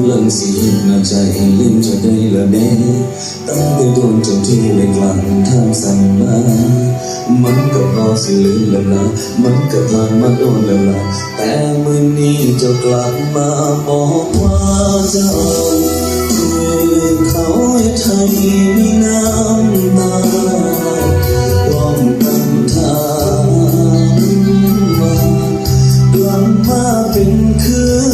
ำลังเสียน่าใจลืมจะได้ละเด้ตั้งแต่โดนเจนที่ในกลางทางสั่งมามันก็พอสิลืมแล้วนะมันก็ผ่านมาโดนแล้วนะแต่มื่อนี้เจ้ากลับมาบอกว่าเจ้าคือเขาให้ไทยมีน้ำตาร้องกันทางมากลับมาเป็นคือ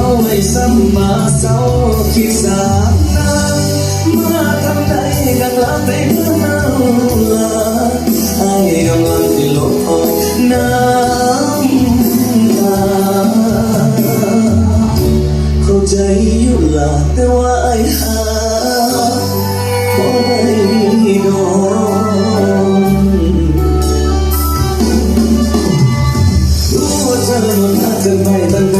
เฮาให้ซ้ำมาเศร้าที่สามน้ำมาทำได้กันลาไปเมื่อเมาลาไอ้กำลังที่ลบออน้ำตาเข้าใจอยู่ละแต่ว่าไอ้หาบ่ได้ดอกรู้ว่าเธมันากันไปตั้งแต่